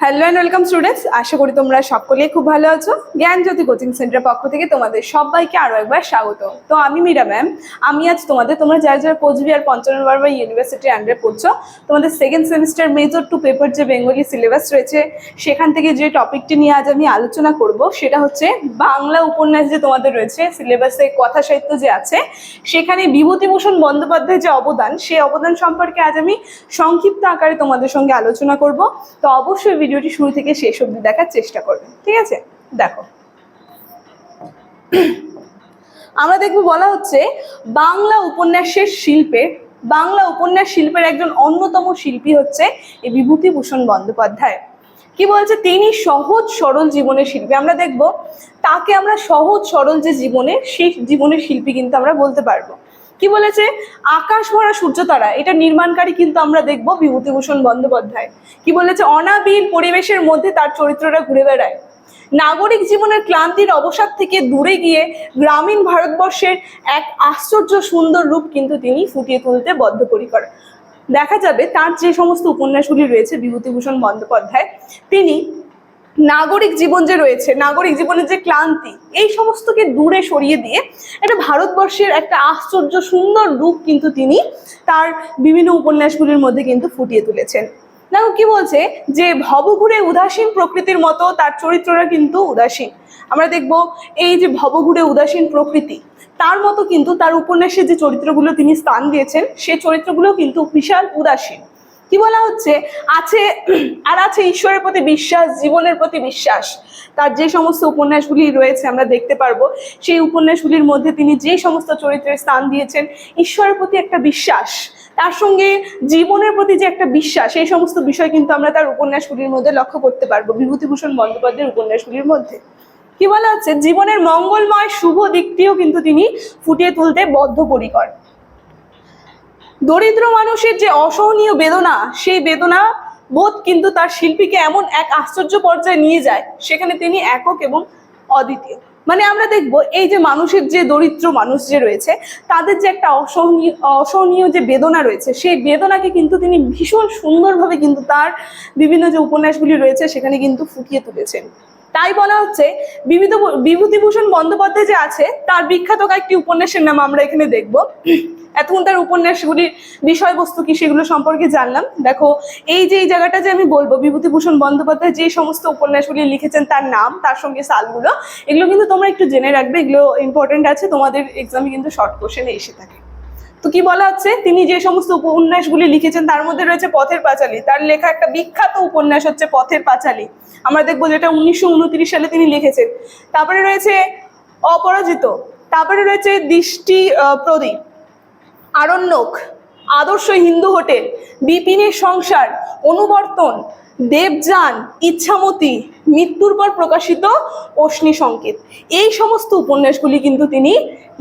Hello and welcome students আশা করি তোমরা সকলেই খুব ভালো আছো। জ্ঞান জ্যোতি কোচিং সেন্টারের পক্ষ থেকে তোমাদের সবাইকে আরও একবার স্বাগত। তো আমি মীরা ম্যাম আমি আজ তোমাদের, তোমরা যারা যারা কোচবিহার পঞ্চান্ন বারবার ইউনিভার্সিটির আন্ডারে পড়ছো, তোমাদের second semester major two paper যে বেঙ্গলি সিলেবাস রয়েছে, সেখান থেকে যে টপিকটি নিয়ে আজ আমি আলোচনা করব, সেটা হচ্ছে বাংলা উপন্যাস যে তোমাদের রয়েছে সিলেবাসে কথা সাহিত্য যে আছে, সেখানে বিভূতিভূষণ বন্দ্যোপাধ্যায়ের যে অবদান সেই অবদান সম্পর্কে আজ আমি সংক্ষিপ্ত আকারে তোমাদের সঙ্গে আলোচনা করব। তো অবশ্যই ভিডিওটি শুরু থেকে শেষ অবধি দেখার চেষ্টা করবে ঠিক আছে? দেখো। আমরা দেখব বলা হচ্ছে, বাংলা উপন্যাসের শিল্পের বাংলা উপন্যাস শিল্পের একজন অন্যতম শিল্পী হচ্ছে এই বিভূতিভূষণ বন্দ্যোপাধ্যায়। কি বলছে? তিনি সহজ সরল জীবনের শিল্পী। আমরা দেখব, তাকে আমরা সহজ সরল যে জীবনে, সেই জীবনের শিল্পী কিন্তু আমরা বলতে পারব। কি বলেছে? আকাশ ভরা সূর্য তারা এটা নির্মাণকারী কিন্তু আমরা দেখব বিভূতিভূষণ বন্দ্যোপাধ্যায়। কি বলেছে? অনাবিল পরিবেশের মধ্যে তার চরিত্রটা ঘুরে বেড়ায়। নাগরিক জীবনের ক্লান্তির অবসাদ থেকে দূরে গিয়ে গ্রামীণ ভারতবর্ষের এক আশ্চর্য সুন্দর রূপ কিন্তু তিনি ফুটিয়ে তুলতে বদ্ধপরিকর। দেখা যাবে তার যে সমস্ত উপন্যাসগুলি রয়েছে বিভূতিভূষণ বন্দ্যোপাধ্যায়, তিনি নাগরিক জীবন যে রয়েছে, নাগরিক জীবনের যে ক্লান্তি, এই সমস্তকে দূরে সরিয়ে দিয়ে একটা ভারতবর্ষের একটা আশ্চর্য সুন্দর রূপ কিন্তু তিনি তার বিভিন্ন উপন্যাসগুলির মধ্যে কিন্তু ফুটিয়ে তুলেছেন। দেখো কি বলছে? যে ভবঘুরে উদাসীন প্রকৃতির মতো তার চরিত্রটা কিন্তু উদাসীন। আমরা দেখব এই যে ভবঘুরে উদাসীন প্রকৃতি, তার মতো কিন্তু তার উপন্যাসে যে চরিত্রগুলো তিনি স্থান দিয়েছেন সেই চরিত্রগুলো কিন্তু বিশাল উদাসীন। কি বলা হচ্ছে? আছে, আর আছে ঈশ্বরের প্রতি বিশ্বাস, জীবনের প্রতি বিশ্বাস। তার যে সমস্ত উপন্যাসগুলি রয়েছে আমরা দেখতে পারব, সেই উপন্যাসগুলির মধ্যে তিনি যে সমস্ত চরিত্রের স্থান দিয়েছেন, ঈশ্বরের প্রতি একটা বিশ্বাস, তার সঙ্গে জীবনের প্রতি যে একটা বিশ্বাস এই সমস্ত বিষয় কিন্তু আমরা তার উপন্যাসগুলির মধ্যে লক্ষ্য করতে পারব, বিভূতিভূষণ বন্দ্যোপাধ্যায়ের উপন্যাসগুলির মধ্যে। কি বলা হচ্ছে? জীবনের মঙ্গলময় শুভ দিকটিও কিন্তু তিনি ফুটিয়ে তুলতে বদ্ধপরিকর। দরিদ্র মানুষের যে অসহনীয় বেদনা, সেই বেদনা বোধ কিন্তু তার শিল্পীকে এমন এক আশ্চর্য পর্যায়ে নিয়ে যায়, সেখানে তিনি একক এবং অদ্বিতীয়। মানে আমরা দেখব এই যে মানুষের যে দরিদ্র মানুষ যে রয়েছে, তাদের যে একটা অসহনীয় অসহনীয় যে বেদনা রয়েছে, সেই বেদনাকে কিন্তু তিনি ভীষণ সুন্দরভাবে কিন্তু তার বিভিন্ন যে উপন্যাসগুলি রয়েছে, সেখানে কিন্তু ফুটিয়ে তুলেছেন। তাই বলা হচ্ছে বিভূতিভূষণ বন্দ্যোপাধ্যায় যে আছে, তার বিখ্যাত কয়েকটি উপন্যাসের নাম আমরা এখানে দেখব। এতক্ষণ তার উপন্যাসগুলির বিষয়বস্তু কি সেগুলো সম্পর্কে জানলাম। দেখো, এই যে এই জায়গাটা যে আমি বলব, বিভূতিভূষণ বন্দ্যোপাধ্যায় যে সমস্ত উপন্যাসগুলি লিখেছেন তার নাম, তার সঙ্গে সালগুলো, এগুলো কিন্তু তোমরা একটু জেনে রাখবে, এগুলো ইম্পর্টেন্ট আছে, তোমাদের এক্সামে কিন্তু শর্ট কোশ্চেনে এসে থাকে। তো কি বলা হচ্ছে? তিনি যে সমস্ত উপন্যাসগুলি লিখেছেন, তার মধ্যে রয়েছে পথের পাঁচালী। তার লেখা একটা বিখ্যাত উপন্যাস হচ্ছে পথের পাঁচালী। আমরা দেখব যেটা উনিশশো উনত্রিশ সালে তিনি লিখেছেন। তারপরে রয়েছে অপরাজিত। তারপরে রয়েছে দৃষ্টি প্রদীপ। আরণ্যক, আদর্শ হিন্দু হোটেল, বিপিনের সংসার, অনুবর্তন, দেবযান, ইচ্ছামতি, মৃত্যুর পর প্রকাশিত অশ্নি সংকেত। এই সমস্ত উপন্যাসগুলি কিন্তু তিনি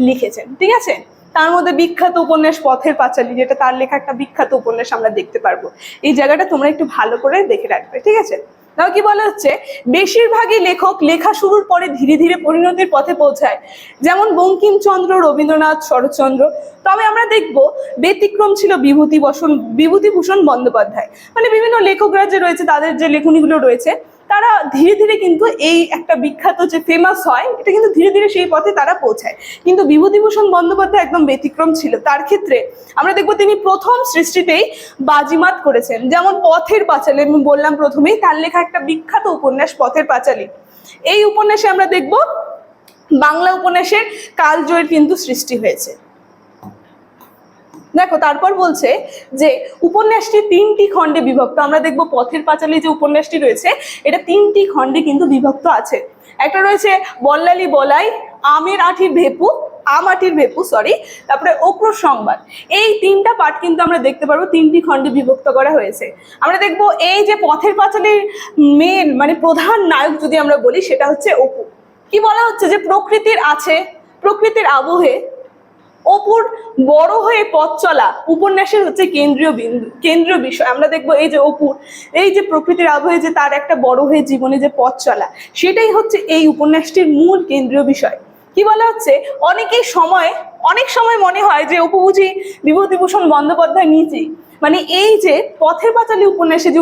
লিখেছেন, ঠিক আছে? তার মধ্যে বিখ্যাত উপন্যাস পথের পাঁচালী, যেটা তার লেখা একটা বিখ্যাত উপন্যাস আমরা দেখতে পারব। এই জায়গাটা তোমরা একটু ভালো করে দেখে রাখবে, ঠিক আছে? তাও কি বলা হচ্ছে? বেশিরভাগই লেখক লেখা শুরুর পরে ধীরে ধীরে পরিণতির পথে পৌঁছায়। যেমন বঙ্কিমচন্দ্র, রবীন্দ্রনাথ, শরৎচন্দ্র। তবে আমরা দেখব ব্যতিক্রম ছিল বিভূতিভূষণ বিভূতিভূষণ বন্দ্যোপাধ্যায়। মানে বিভিন্ন লেখকরা যে রয়েছে, তাদের যে লেখনীগুলো রয়েছে তারা ধীরে ধীরে কিন্তু এই একটা বিখ্যাত যে ফেমাস হয়, এটা কিন্তু ধীরে ধীরে সেই পথে তারা পৌঁছায়। কিন্তু বিভূতিভূষণ বন্দ্যোপাধ্যায় একদম ব্যতিক্রম ছিল। তার ক্ষেত্রে আমরা দেখব তিনি প্রথম সৃষ্টিতেই বাজিমাত করেছেন। যেমন পথের পাঁচালী, আমি বললাম প্রথমেই, তার লেখা একটা বিখ্যাত উপন্যাস, পথের পাঁচালী। এই উপন্যাসে আমরা দেখব বাংলা উপন্যাসের কালজয়ের কিন্তু সৃষ্টি হয়েছে। দেখো, তারপর বলছে যে উপন্যাসটি তিনটি খণ্ডে বিভক্ত। আমরা দেখব পথের পাঁচালী যে উপন্যাসটি রয়েছে, এটা তিনটি খণ্ডে কিন্তু বিভক্ত আছে। একটা রয়েছে, বল্লালি বলাই, আমের আঠির ভেপু আমাটির ভেপু সরি তারপরে অক্র সংবাদ। এই তিনটা পার্ট কিন্তু আমরা দেখতে পারব, তিনটি খণ্ডে বিভক্ত করা হয়েছে। আমরা দেখব এই যে পথের পাঁচালীর মেন মানে প্রধান নায়ক যদি আমরা বলি, সেটা হচ্ছে অপু। কি বলা হচ্ছে যে প্রকৃতির আছে, প্রকৃতির আবহে অপুর বড় হয়ে পথ চলা উপন্যাসের হচ্ছে কেন্দ্রীয় বিন্দু কেন্দ্রীয় বিষয়। আমরা দেখব এই যে অপুর, এই যে প্রকৃতির আবহে যে তার একটা বড় হয়ে জীবনে যে পথ চলা, সেটাই হচ্ছে এই উপন্যাসটির মূল কেন্দ্রীয় বিষয়। কি বলা হচ্ছে? অনেকেই সময়, অনেক সময় মনে হয় যে অপু বুঝি বিভূতিভূষণ বন্দ্যোপাধ্যায় নিজেই। মানে এই যে পথের পাঁচালী উপন্যাসে যে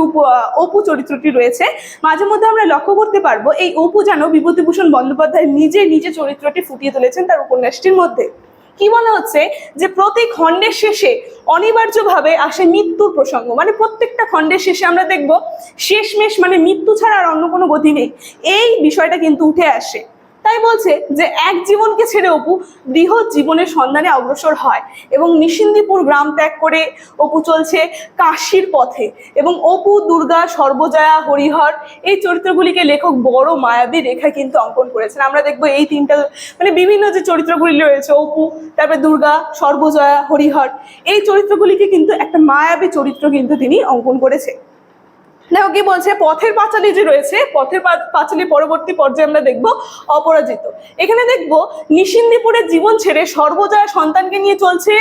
অপু চরিত্রটি রয়েছে, মাঝে মধ্যে আমরা লক্ষ্য করতে পারব এই অপু যেন বিভূতিভূষণ বন্দ্যোপাধ্যায় নিজে নিজে চরিত্রটি ফুটিয়ে তুলেছেন তার উপন্যাসটির মধ্যে। কি মনে হচ্ছে? যে প্রতি খণ্ডের শেষে অনিবার্যভাবে আসে মৃত্যুর প্রসঙ্গ। মানে প্রত্যেকটা খণ্ডের শেষে আমরা দেখব শেষমেশ মানে মৃত্যু ছাড়া আর অন্য কোনো গতি নেই। এই বিষয়টা কিন্তু উঠে আসে। তাই বলছে যে এক জীবনকে ছেড়ে অপু বৃহৎ জীবনের সন্ধানে অগ্রসর হয় এবং নিশিন্দিপুর গ্রাম ত্যাগ করে অপু চলছে কাশির পথে এবং অপু, দুর্গা, সর্বজয়া, হরিহর এই চরিত্রগুলিকে লেখক বড় মায়াবী রেখা কিন্তু অঙ্কন করেছেন। আমরা দেখব এই তিনটা মানে বিভিন্ন যে চরিত্রগুলি রয়েছে, অপু, তারপরে দুর্গা, সর্বজয়া, হরিহর, এই চরিত্রগুলিকে কিন্তু একটা মায়াবী চরিত্র কিন্তু তিনি অঙ্কন করেছে দেখো কি বলছে? পথের পাঁচালী যে রয়েছে, পথের পাঁচালী পরবর্তী পর্যায়ে আমরা দেখব অপরাজিত। এখানে দেখব নিশিন্দিপুরের জীবন ছেড়ে সর্বজয়া সন্তানকে নিয়ে চলছে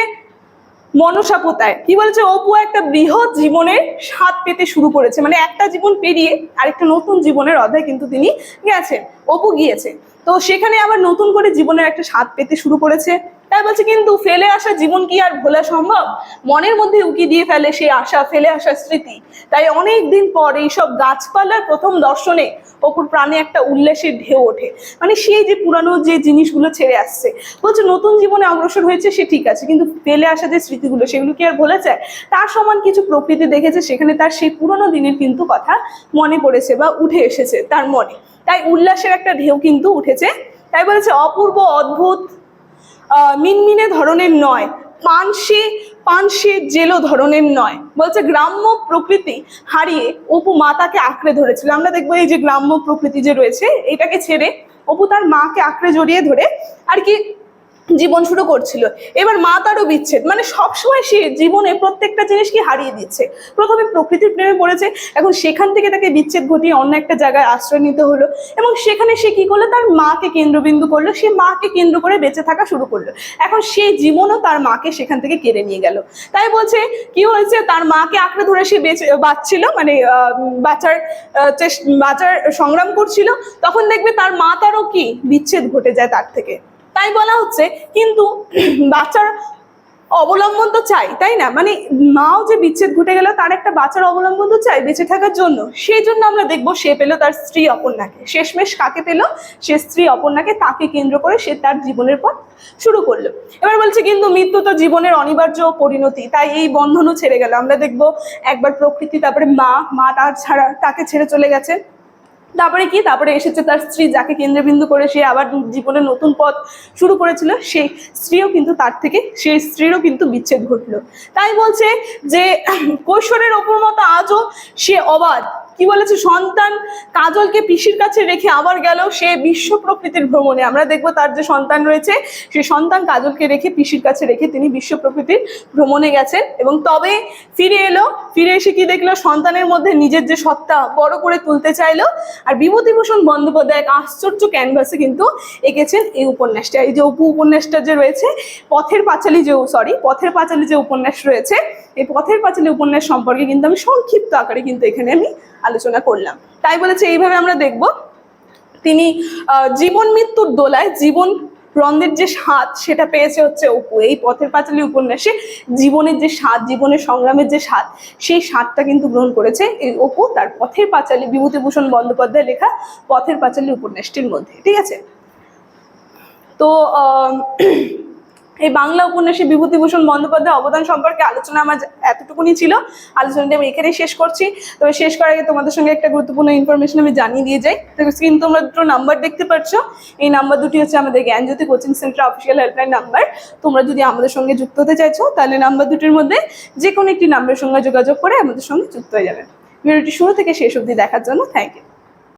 মনসাপোতায় কি বলছে? অপু একটা বৃহৎ জীবনের স্বাদ পেতে শুরু করেছে। মানে একটা জীবন পেরিয়ে আরেকটা নতুন জীবনের অধ্যায় কিন্তু তিনি গেছেন, অপু গিয়েছে। তো সেখানে আবার নতুন করে জীবনের একটা স্বাদ পেতে শুরু করেছে। তাই বলছে, কিন্তু ফেলে আসা জীবন কি আর ভোলা সম্ভব? মনের মধ্যে উকি দিয়ে ফেলে সেই আশা, ফেলে আসা স্মৃতি। তাই অনেক দিন পর এইসব গাছপালার প্রথম দর্শনে অপুর প্রাণে একটা উল্লাসের ঢেউ ওঠে। মানে সেই যে পুরানো যে জিনিসগুলো ছেড়ে আসছে, বলছে, নতুন জীবনে অগ্রসর হয়েছে, সে ঠিক আছে, কিন্তু ফেলে আসা যে স্মৃতিগুলো, সেগুলো কি আর ভোলা যায়? তার সমান কিছু প্রকৃতি দেখেছে, সেখানে তার সেই পুরনো দিনের কিন্তু কথা মনে পড়েছে বা উঠে এসেছে তার মনে। তাই উল্লাসের একটা ঢেউ কিন্তু উঠেছে। তাই বলেছে, অপূর্ব, অদ্ভুত মিনমিনে ধরনের নয়, পানসে পানসে জেলো ধরনের নয়। বলছে গ্রাম্য প্রকৃতি হারিয়ে অপু মাতাকে আঁকড়ে ধরেছিল। আমরা দেখব এই যে গ্রাম্য প্রকৃতি যে রয়েছে, এটাকে ছেড়ে অপু তার মাকে আঁকড়ে জড়িয়ে ধরে আর কি জীবন শুরু করছিল। এবার মা তারও বিচ্ছেদ। মানে সবসময় সে জীবনে প্রত্যেকটা জিনিসকে হারিয়ে দিচ্ছে। প্রথমে প্রকৃতির প্রেমে পড়েছে, এখন সেখান থেকে তাকে বিচ্ছেদ ঘটিয়ে অন্য একটা জায়গায় আশ্রয় নিতে হলো। এবং সেখানে সে কি করল? তার মাকে কেন্দ্রবিন্দু করল। সে মাকে কেন্দ্র করে বেঁচে থাকা শুরু করল। এখন সেই জীবনও তার মাকে সেখান থেকে কেড়ে নিয়ে গেল। তাই বলছে, কি হয়েছে? তার মাকে আঁকড়ে ধরে সে বেঁচে, বাঁচছিল মানে বাঁচার বাঁচার সংগ্রাম করছিল। তখন দেখবে তার মা তারও কি? বিচ্ছেদ ঘটে যায় তার থেকে। তাই বলা হচ্ছে, কিন্তু বাচ্চার অবলম্বন তো চাই, তাই না? মানে মাও যে বিচ্ছেদ ঘটে গেল, তার একটা বাচ্চার অবলম্বন তো চাই বেঁচে থাকার জন্য। সেই জন্য আমরা দেখব সে পেল তার স্ত্রী অপর্ণাকে। শেষমেশ কাকে পেল? সে স্ত্রী অপর্ণাকে, তাকে কেন্দ্র করে সে তার জীবনের পথ শুরু করল। এবার বলছে, কিন্তু মৃত্যু তো জীবনের অনিবার্য পরিণতি, তাই এই বন্ধনও ছেড়ে গেল। আমরা দেখব, একবার প্রকৃতি, তারপরে মা মা তার ছাড়া, তাকে ছেড়ে চলে গেছে। তারপরে কি? তারপরে এসেছে তার স্ত্রী, যাকে কেন্দ্রবিন্দু করে সে আবার জীবনে নতুন পথ শুরু করেছিল। সেই স্ত্রীও কিন্তু তার থেকে সেই স্ত্রীরও কিন্তু বিচ্ছেদ ঘটলো। তাই বলছে যে, কৈশোরের ওপর মতো আজও সে অবাধ। কি বলেছে? সন্তান কাজলকে পিসির কাছে রেখে আবার গেল সে বিশ্ব প্রকৃতির ভ্রমণে। আমরা দেখব তার যে সন্তান রয়েছে, সে সন্তান কাজলকে রেখে পিসির কাছে রেখে তিনি বিশ্ব প্রকৃতির ভ্রমণে গেছেন। এবং তবে ফিরে এলো। ফিরে এসে কি দেখল? সন্তানের মধ্যে নিজের যে সত্তা বড় করে তুলতে চাইলো আর বিভূতিভূষণ বন্দ্যোপাধ্যায় এক আশ্চর্য ক্যানভাসে কিন্তু এঁকেছেন এই উপন্যাসটা। এই যে উপ উপন্যাসটা যে রয়েছে, পথের পাঁচালী যে সরি পথের পাঁচালী যে উপন্যাস রয়েছে, এই পথের পাঁচালী উপন্যাস সম্পর্কে কিন্তু আমি সংক্ষিপ্ত আকারে কিন্তু এখানে আমি আলোচনা করলাম। তাই বলেছে, এইভাবে আমরা দেখব। তিনি জীবন মৃত্যুর দোলায় জীবন রন্ধের যে স্বাদ সেটা পেয়েছে হচ্ছে অপু। এই পথের পাঁচালী উপন্যাসে জীবনের যে স্বাদ, জীবনের সংগ্রামের যে স্বাদ, সেই স্বাদটা কিন্তু গ্রহণ করেছে এই অপু তার পথের পাঁচালী বিভূতিভূষণ বন্দ্যোপাধ্যায় লেখা পথের পাঁচালী উপন্যাসটির মধ্যে। ঠিক আছে? তো এই বাংলা উপন্যাসে বিভূতিভূষণ বন্দ্যোপাধ্যায় অবদান সম্পর্কে আলোচনা আমার এতটুকুনি ছিল। আলোচনাটি আমি এখানেই শেষ করছি। তবে শেষ করার আগে তোমাদের সঙ্গে একটা গুরুত্বপূর্ণ ইনফরমেশন আমি জানিয়ে দিয়ে যাই। তো স্ক্রিন তোমরা দুটো নাম্বার দেখতে পাচ্ছ এই নাম্বার দুটি হচ্ছে আমাদের Gyanjyoti coaching centre official helpline number তোমরা যদি আমাদের সঙ্গে যুক্ত হতে চাইছো, তাহলে নাম্বার দুটির মধ্যে যে কোনো একটি নাম্বারের সঙ্গে যোগাযোগ করে আমাদের সঙ্গে যুক্ত হয়ে যাবে। ভিডিওটি শুরু থেকে শেষ অবধি দেখার জন্য থ্যাংক ইউ